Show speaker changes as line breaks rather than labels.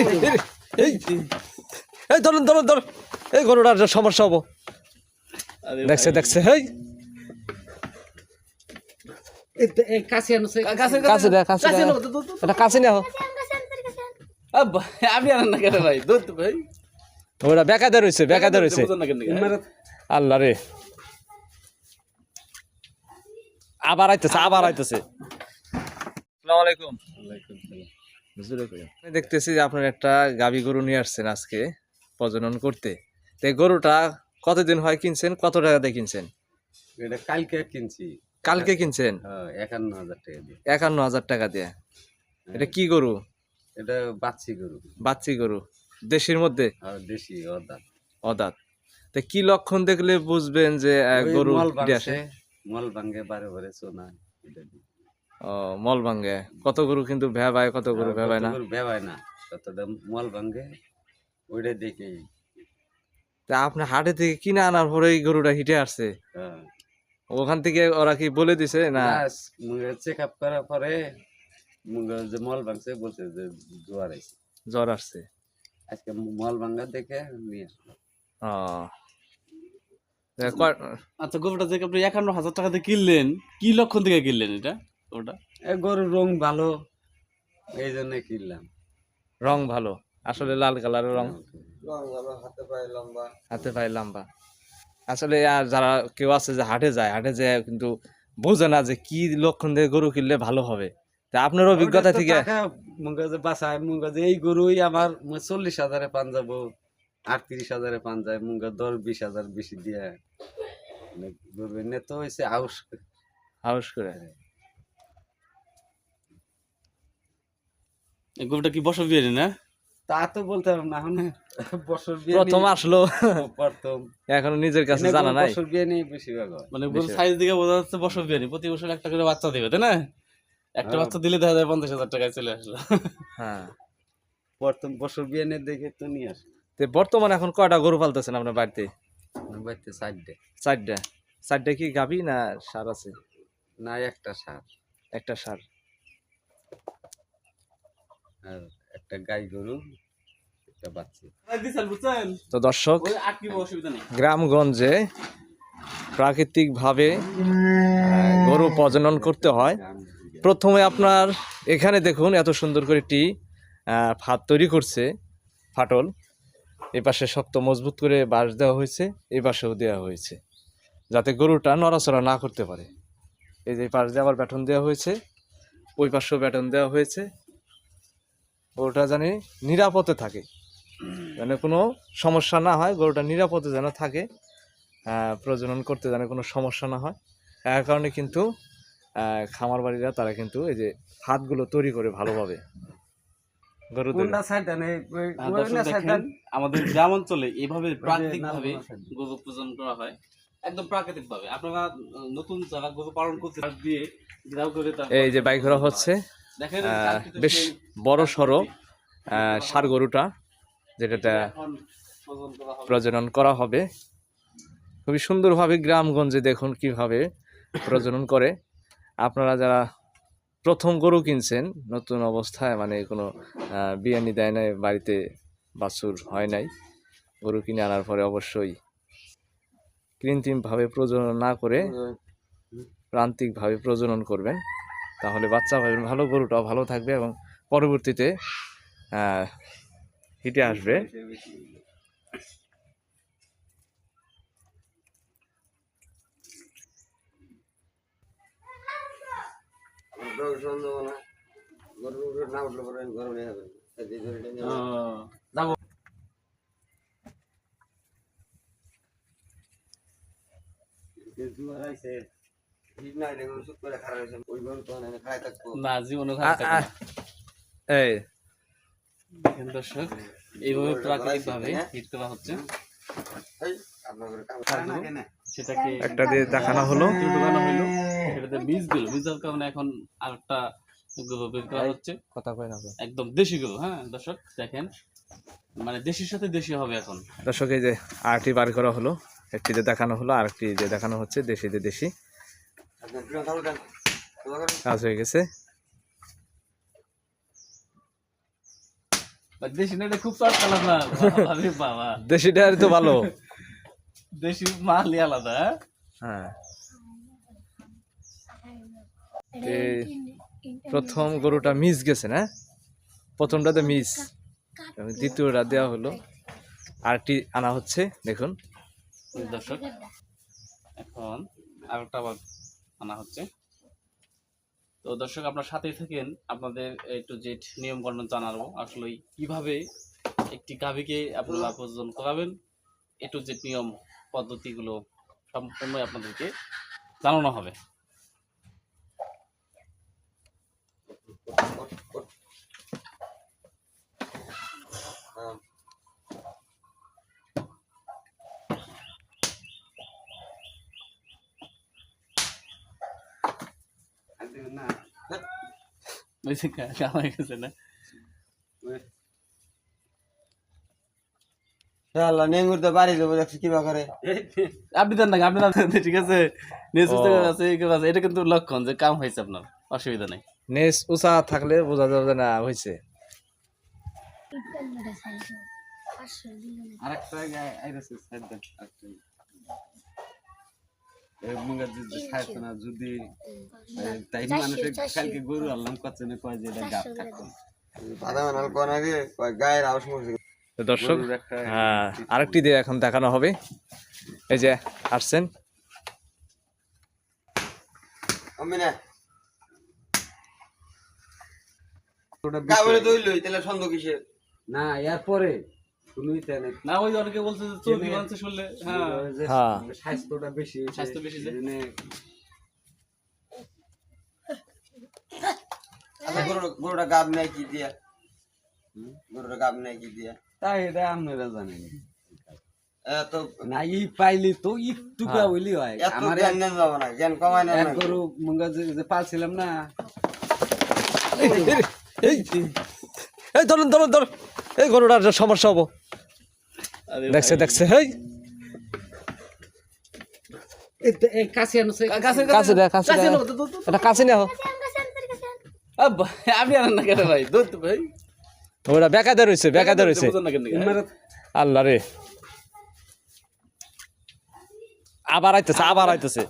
এই, এই, এই এই ধরুন ধরুন ধরুন। এই গরুটার যে সমস্যা হব। দেখছে দেখছে হেই। রয়েছে রয়েছে।
কেন
আল্লাহ রে। আবার আইতেছে আবার আইতেছে। আসসালামু আলাইকুম। আমি দেখতেছি যে আপনার একটা গাবি গরু নিয়ে আসছেন আজকে প্রজনন করতে। তো গরুটা কতদিন হয় কিনছেন? কত টাকা দিয়ে কিনছেন?
এটা কালকে কিনছি।
কালকে কিনছেন?
হ্যাঁ, একান্ন হাজার টাকা দিয়ে।
একান্ন হাজার টাকা দিয়ে। এটা কি গরু?
এটা বাচ্চি গরু।
বাচ্চি গরু। দেশের মধ্যে?
দেশি অদা
অদাত। তো কি লক্ষণ দেখলে বুঝবেন যে গরু
মল ভাঙ্গে বারে বারে সোনা
মল ভাঙ্গে কত গরু কিন্তু ভেবায় কত গরু
আর
ভেবায়
কত
না?
গরু ভেবায় না। কতটা মল ভাঙ্গে ওইটা দেখে।
তা আপনি হাটে থেকে কিনে আনার পরে এই গরুটা হিটে আসছে?
হ্যাঁ।
ওখান থেকে ওরা কি বলে দিছে না?
চেক আপ করার পরে মুগে যে মল ভাঙছে বলছে যে জোয়ার আইছে।
জ্বর আসছে।
আজকে মল ভাঙ্গা দেখে নিয়ে আসলো।
আচ্ছা গরুটা থেকে আপনি একান্ন হাজার টাকা দিয়ে কিনলেন কি লক্ষণ থেকে কিনলেন এটা? ওটা?
গরুর রং ভালো এই জন্য কিনলাম।
রং ভালো? আসলে লাল কালারের রং?
রং হাতে পায়ে লম্বা।
হাতে পায়ে লম্বা। আসলে আর যারা কেউ আছে যে হাটে যায় হাটে যায় কিন্তু বোঝে না যে কি লক্ষণ দিয়ে গরু কিনলে ভালো হবে। তা আপনার অভিজ্ঞতা থেকে
যে বাসায় যে এই গরুই আমার চল্লিশ হাজারে পান যাব আটত্রিশ হাজারে পান যায় মনে দশ বিশ হাজার বেশি দিয়ে। মানে গরু এনে তো হয়েছে আউস
হাউস করে।
গরুটা কি বসব বিয়ে না
তা তো বলতে পারব না এখন বছর বিয়ে
প্রথম আসলো।
প্রথম।
এখনও নিজের কাছে জানা
গরু
নাই।
বছর বিয়ে নিয়ে বেশিরভাগ
মানে গরুর সাইজ দিকে বোঝা যাচ্ছে বসব বিয়ে প্রতি বছর একটা করে বাচ্চা দেবে তাই না? একটা
হ্যাঁ।
বাচ্চা দিলে দেখা যায় পঞ্চাশ হাজার টাকায় চলে আসলো।
হ্যাঁ।
প্রথম বছর বিয়ে নিয়ে দেখে তো নিয়ে আসে।
তো বর্তমানে এখন কয়টা গরু পালতেছেন আপনার বাড়িতে?
আমার বাড়িতে চারটে।
চারটা। চারটা কি গাবি না সার আছে?
না একটা সার।
একটা সার।
আর একটা গাই গরু একটা বাচ্চা।
তো দর্শক গ্রামগঞ্জে প্রাকৃতিকভাবে গরু প্রজনন করতে হয়। প্রথমে আপনার এখানে দেখুন এত সুন্দর করে একটি আহ, ফাঁদ তৈরি করছে ফাটল। এ পাশে শক্ত মজবুত করে বাঁশ দেওয়া হয়েছে এই পাশেও দেওয়া হয়েছে যাতে গরুটা নড়াচড়া না করতে পারে। এই যে পাশ দিয়ে আবার ব্যাটন দেওয়া হয়েছে ওই পাশেও ব্যাটন দেওয়া হয়েছে। গরুটা জানি নিরাপদে থাকে। যেন কোনো সমস্যা না হয় গরুটা নিরাপদে যেন থাকে প্রজনন করতে যেন কোনো সমস্যা না হয়। এর কারণে কিন্তু খামার বাড়িরা তারা কিন্তু এই যে হাতগুলো তৈরি করে ভালোভাবে
দেন?
আমাদের গ্রাম অঞ্চলে এইভাবে
ওই
প্রাকৃতিক ভাবে গরু প্রজন করা হয় একদম প্রাকৃতিক ভাবে আপনারা নতুন যারা গরু পালন করতে দিয়ে
এই যে বাইক ঘোরা হচ্ছে। বেশ বড় সড়ো সার গরুটা যেটাটা
হবে।
প্রজনন করা হবে। খুবই সুন্দরভাবে গ্রামগঞ্জে দেখুন কীভাবে প্রজনন করে। আপনারা যারা প্রথম গরু কিনছেন নতুন অবস্থায় মানে কোনো বিয়ানি দেয় নাই বাড়িতে বাছুর হয় নাই গরু কিনে আনার পরে অবশ্যই কৃত্রিমভাবে প্রজনন না করে প্রান্তিকভাবে প্রজনন করবেন। তাহলে বাচ্চা পাবেন ভালো গরুটাও ভালো থাকবে এবং পরবর্তীতে হিটে আসবে।
যাব।
আইছে ঠিক না এটা গরু চুপ করে খারাপ হয়েছে। ওই গরু তো অনেক খায় থাকব
না জীবনে
আ- আ- এই।
দর্শক এইভাবে প্রাকৃতিক ভাবে হিট করা হচ্ছে?
এই আপনার ঘরে কাম করে না কেন?
সেটাকে
একটা দিয়ে দেখানো হলো।
ঢুকানো হইল সেটাতে বীজ দিল। বীজের কারণে এখন আরেকটা বের করা হচ্ছে।
কথা কয় না
একদম দেশি গরু হ্যাঁ দর্শক দেখেন। মানে দেশির সাথে দেশি হবে এখন।
দর্শক এই যে আরটি বার করা হলো। একটি যে দেখানো হলো আরেকটি যে দেখানো হচ্ছে দেশি যে দেশি। কাজ হয়ে গেছে। দেশিটা তো ভালো।
দেশি মালই আলাদা হ্যাঁ?
হ্যাঁ। এই প্রথম গরুটা মিস গেছে না? প্রথমটাতে মিস। দ্বিতীয়টা দেওয়া হলো। আরটি আনা হচ্ছে দেখুন।
দর্শক এখন আরেকটা আনা হচ্ছে। তো দর্শক, আপনার সাথে থাকেন। আপনাদের একটু যে নিয়ম কানুন জানাব। আসলে কীভাবে একটি গাভীকে আপনারা প্রযোজন করাবেন একটু যে নিয়ম পদ্ধতিগুলো সম্পূর্ণ আপনাদেরকে জানানো হবে। গা হয়ে গেছে না
আল্লাহ নেঙ্গুর তো বাড়ি দেবো দেখছি কিবা করে।
আপনি দেন না আপনি না ঠিক আছে। নিজ আছে আছে, এটা কিন্তু লক্ষণ যে কাম হয়েছে আপনার অসুবিধা নেই।
নেস উঁচা থাকলে বোঝা যাবে না হয়েছে।
আরেকটা সাইড দেন আরেকটা। যদি না যদি তাই মানুষে কালকে গরু আনলাম কচ্ছে না কয় যে এটা গাপ থাকতো
বাধা মানাল কোন আগে কয় গায়ের আওয়াজ
দর্শক হ্যাঁ আরেকটি দিয়ে এখন দেখানো হবে। এই যে আসছেন।
না।
ওটা না
ওই অনেকে বলছে যে চর্বি মাংস শুনলে হ্যাঁ।
হ্যাঁ।
স্বাস্থ্যটা বেশি
স্বাস্থ্য বেশি যে।
এজন্যে
আচ্ছা গরুর গরুটা গাব নাই কি দিয়া? গরুটা গাব নাই কি দিয়া?
তাই এটা আপনারা জানেন।
এত
না ই পাইলি তো হইলি হয়। আমার
জ্ঞান নেন না জ্ঞান কমায় না
গরু মুঙ্গা যে পালছিলাম না।
এই এই ধরুন ধরুন ধরুন। এই গরুটার সমস্যা হব। দেখছে দেখছে হেই! রয়েছে আল্লাহ রে। আবার আইতেছে আবার আইতেছে।